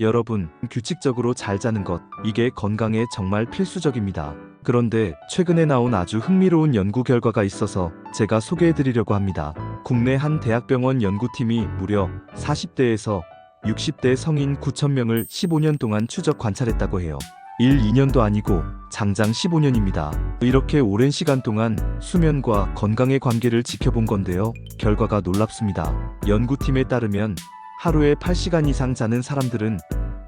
여러분, 규칙적으로 잘 자는 것, 이게 건강에 정말 필수적입니다. 그런데 최근에 나온 아주 흥미로운 연구 결과가 있어서 제가 소개해 드리려고 합니다. 국내 한 대학병원 연구팀이 무려 40대에서 60대 성인 9,000명을 15년 동안 추적 관찰했다고 해요. 1, 2년도 아니고 장장 15년입니다. 이렇게 오랜 시간 동안 수면과 건강의 관계를 지켜본 건데요. 결과가 놀랍습니다. 연구팀에 따르면 하루에 8시간 이상 자는 사람들은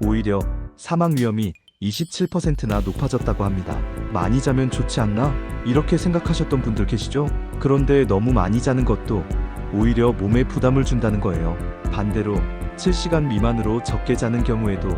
오히려 사망 위험이 27%나 높아졌다고 합니다. 많이 자면 좋지 않나? 이렇게 생각하셨던 분들 계시죠? 그런데 너무 많이 자는 것도 오히려 몸에 부담을 준다는 거예요. 반대로 7시간 미만으로 적게 자는 경우에도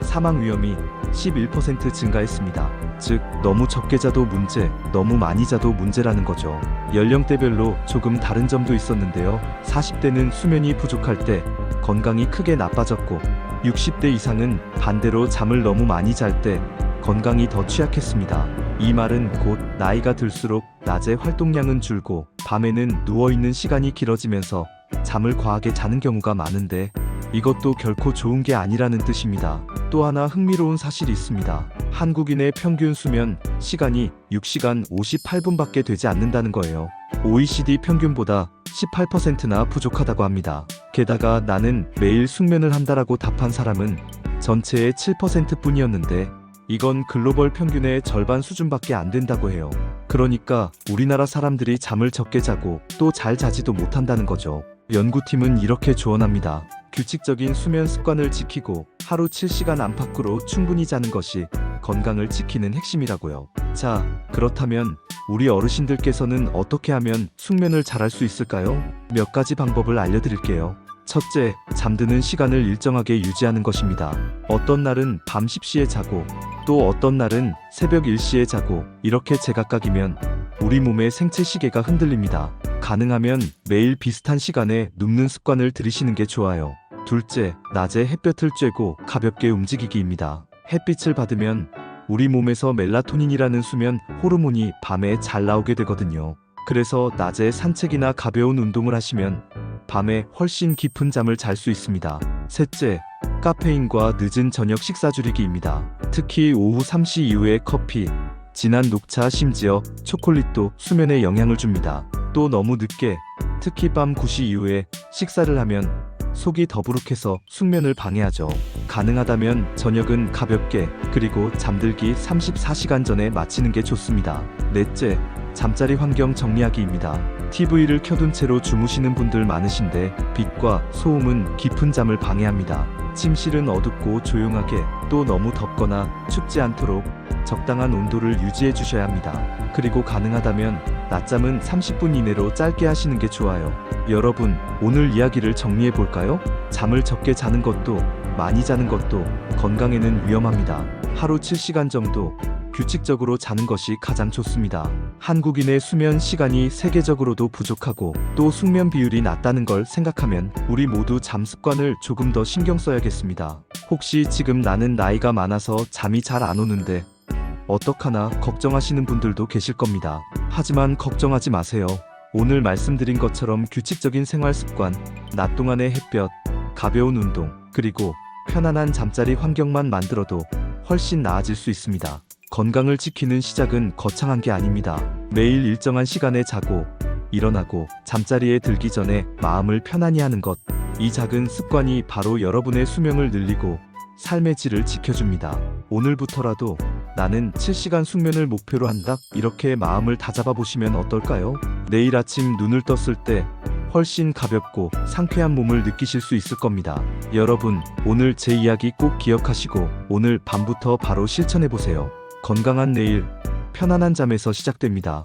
사망 위험이 11% 증가했습니다. 즉, 너무 적게 자도 문제, 너무 많이 자도 문제라는 거죠. 연령대별로 조금 다른 점도 있었는데요. 40대는 수면이 부족할 때 건강이 크게 나빠졌고, 60대 이상은 반대로 잠을 너무 많이 잘 때 건강이 더 취약했습니다. 이 말은 곧 나이가 들수록 낮에 활동량은 줄고 밤에는 누워있는 시간이 길어지면서 잠을 과하게 자는 경우가 많은데 이것도 결코 좋은 게 아니라는 뜻입니다. 또 하나 흥미로운 사실이 있습니다. 한국인의 평균 수면 시간이 6시간 58분밖에 되지 않는다는 거예요. OECD 평균보다 18%나 부족하다고 합니다. 게다가 나는 매일 숙면을 한다라고 답한 사람은 전체의 7% 뿐이었는데 이건 글로벌 평균의 절반 수준밖에 안 된다고 해요. 그러니까 우리나라 사람들이 잠을 적게 자고 또 잘 자지도 못한다는 거죠. 연구팀은 이렇게 조언합니다. 규칙적인 수면 습관을 지키고 하루 7시간 안팎으로 충분히 자는 것이 건강을 지키는 핵심이라고요. 자, 그렇다면 우리 어르신들께서는 어떻게 하면 숙면을 잘할 수 있을까요? 몇 가지 방법을 알려드릴게요. 첫째, 잠드는 시간을 일정하게 유지하는 것입니다. 어떤 날은 밤 10시에 자고 또 어떤 날은 새벽 1시에 자고 이렇게 제각각이면 우리 몸의 생체 시계가 흔들립니다. 가능하면 매일 비슷한 시간에 눕는 습관을 들이시는 게 좋아요. 둘째, 낮에 햇볕을 쬐고 가볍게 움직이기입니다. 햇빛을 받으면 우리 몸에서 멜라토닌이라는 수면 호르몬이 밤에 잘 나오게 되거든요. 그래서 낮에 산책이나 가벼운 운동을 하시면 밤에 훨씬 깊은 잠을 잘 수 있습니다. 셋째, 카페인과 늦은 저녁 식사 줄이기입니다. 특히 오후 3시 이후의 커피, 진한 녹차, 심지어 초콜릿도 수면에 영향을 줍니다. 또 너무 늦게, 특히 밤 9시 이후에 식사를 하면 속이 더부룩해서 숙면을 방해하죠. 가능하다면 저녁은 가볍게, 그리고 잠들기 34시간 전에 마치는 게 좋습니다. 넷째, 잠자리 환경 정리하기입니다. TV를 켜둔 채로 주무시는 분들 많으신데 빛과 소음은 깊은 잠을 방해합니다. 침실은 어둡고 조용하게 또 너무 덥거나 춥지 않도록 적당한 온도를 유지해 주셔야 합니다. 그리고 가능하다면 낮잠은 30분 이내로 짧게 하시는 게 좋아요. 여러분, 오늘 이야기를 정리해 볼까요? 잠을 적게 자는 것도 많이 자는 것도 건강에는 위험합니다. 하루 7시간 정도 규칙적으로 자는 것이 가장 좋습니다. 한국인의 수면 시간이 세계적으로도 부족하고 또 숙면 비율이 낮다는 걸 생각하면 우리 모두 잠 습관을 조금 더 신경 써야겠습니다. 혹시 지금 나는 나이가 많아서 잠이 잘 안 오는데 어떡하나 걱정하시는 분들도 계실 겁니다. 하지만 걱정하지 마세요. 오늘 말씀드린 것처럼 규칙적인 생활 습관, 낮 동안의 햇볕, 가벼운 운동, 그리고 편안한 잠자리 환경만 만들어도 훨씬 나아질 수 있습니다. 건강을 지키는 시작은 거창한 게 아닙니다. 매일 일정한 시간에 자고, 일어나고, 잠자리에 들기 전에 마음을 편안히 하는 것. 이 작은 습관이 바로 여러분의 수명을 늘리고 삶의 질을 지켜줍니다. 오늘부터라도 나는 7시간 숙면을 목표로 한다. 이렇게 마음을 다잡아 보시면 어떨까요? 내일 아침 눈을 떴을 때 훨씬 가볍고 상쾌한 몸을 느끼실 수 있을 겁니다. 여러분, 오늘 제 이야기 꼭 기억하시고 오늘 밤부터 바로 실천해 보세요. 건강한 내일, 편안한 잠에서 시작됩니다.